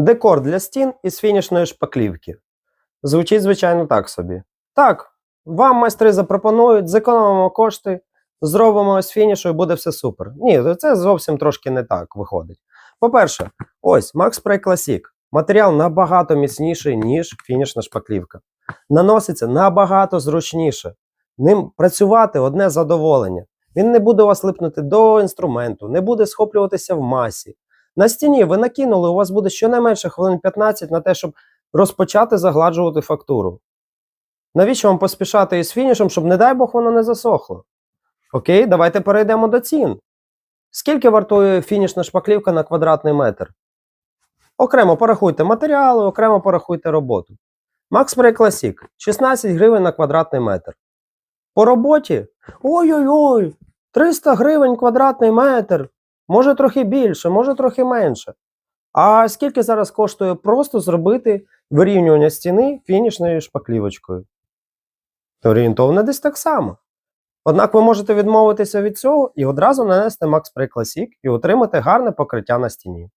Декор для стін із фінішної шпаклівки. Звучить, звичайно, так собі. Так, вам майстри запропонують, зекономимо кошти, зробимо ось фінішу і буде все супер. Ні, це зовсім трошки не так виходить. По-перше, ось Max Spray Classic. Матеріал набагато міцніший, ніж фінішна шпаклівка. Наноситься набагато зручніше. Ним працювати одне задоволення. Він не буде у вас липнути до інструменту, не буде схоплюватися в масі. На стіні ви накинули, у вас буде щонайменше хвилин 15 на те, щоб розпочати загладжувати фактуру. Навіщо вам поспішати із фінішем, щоб, не дай Бог, воно не засохло? Окей, давайте перейдемо до цін. Скільки вартує фінішна шпаклівка на квадратний метр? Окремо порахуйте матеріали, окремо порахуйте роботу. Max Spray Classic 16 гривень на квадратний метр. По роботі ой-ой-ой, 300 гривень квадратний метр. Може трохи більше, може трохи менше. А скільки зараз коштує просто зробити вирівнювання стіни фінішною шпаклівочкою? Орієнтовно десь так само. Однак ви можете відмовитися від цього і одразу нанести Max Spray Classic і отримати гарне покриття на стіні.